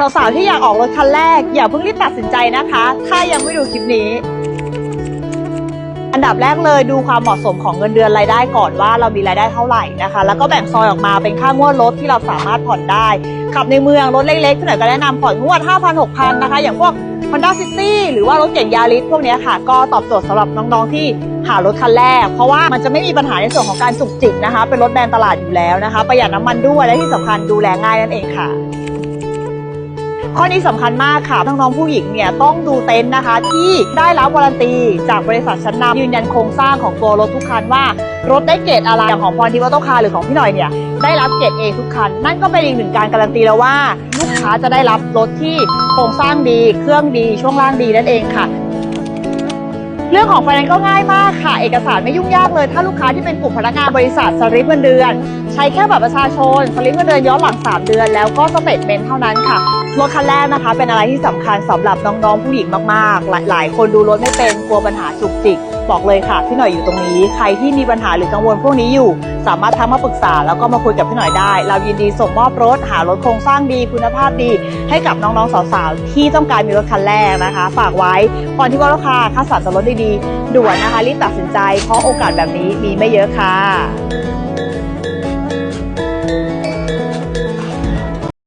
สาวๆที่อยากออกรถคันแรก อย่าเพิ่งรีบตัดสินใจนะคะ ถ้ายังไม่ดูคลิปนี้ อันดับแรกเลยดูความเหมาะสมของเงินเดือนรายได้ก่อนว่าเรามีรายได้เท่าไหร่นะคะ แล้วก็แบ่งซอยออกมาเป็นค่างวดรถที่เราสามารถผ่อนได้ ขับในเมืองรถเล็กๆที่ไหนก็แนะนำผ่อนงวด 5,000 6,000นะคะ อย่างพวก Honda City หรือว่ารถเก่งยาริสพวกนี้ค่ะ ก็ตอบโจทย์สำหรับน้องๆที่หารถคันแรก เพราะว่ามันจะไม่มีปัญหาในส่วนของการจุกจิกนะคะ เป็นรถแบรนด์ตลาดอยู่แล้วนะคะ ประหยัดน้ำมันด้วยและที่สำคัญดูแลง่ายนั่นเองค่ะ ข้อนี้สำคัญมากค่ะน้องๆผู้หญิงเนี่ยต้องดูเต็นท์นะคะ ที่ได้รับวารันตีจากบริษัทชั้นนำยืนยันโครงสร้างของตัวรถทุกคันว่ารถได้เกรดอะไรอย่างของพรทิพย์ออโต้คาร์หรือของพี่หน่อยเนี่ยได้รับเกรด A ทุกคัน นั่นก็เป็นอีกหนึ่งการการันตีแล้วว่า ลูกค้าจะได้รับรถที่โครงสร้างดี เครื่องดี ช่วงล่างดีนั่นเองค่ะเรื่องของไฟแนนซ์ก็ง่ายมากค่ะ เอกสารไม่ยุ่งยากเลย ถ้าลูกค้าที่เป็นกลุ่มพนักงานบริษัทสลิปเงินเดือน ใช้แค่บัตรประชาชนสลิปเงินเดือนย้อนหลัง 3 เดือน แล้วก็สเตทเมนต์เท่านั้นค่ะ รถคันแรกนะคะ เป็นอะไรที่สำคัญสำหรับน้องๆผู้หญิงมากๆ หลายหลายคนดูรถไม่เป็นกลัวปัญหาจุกจิก บอกเลยค่ะพี่หน่อยอยู่ตรงนี้ ใครที่มีปัญหาหรือกังวลพวกนี้อยู่ สามารถทักมาปรึกษาแล้วก็มาคุยกับพี่หน่อยได้ เรายินดีส่งมอบรถหารถโครงสร้างดีคุณภาพดี ให้กับน้องๆสาวๆที่ต้องการมีรถคันแรกนะคะ ฝากไว้ก่อนที่ว่าราคาค่าสัตว์จะลดดีๆด่วนนะคะรีบตัดสินใจเพราะโอกาสแบบนี้มีไม่เยอะค่ะ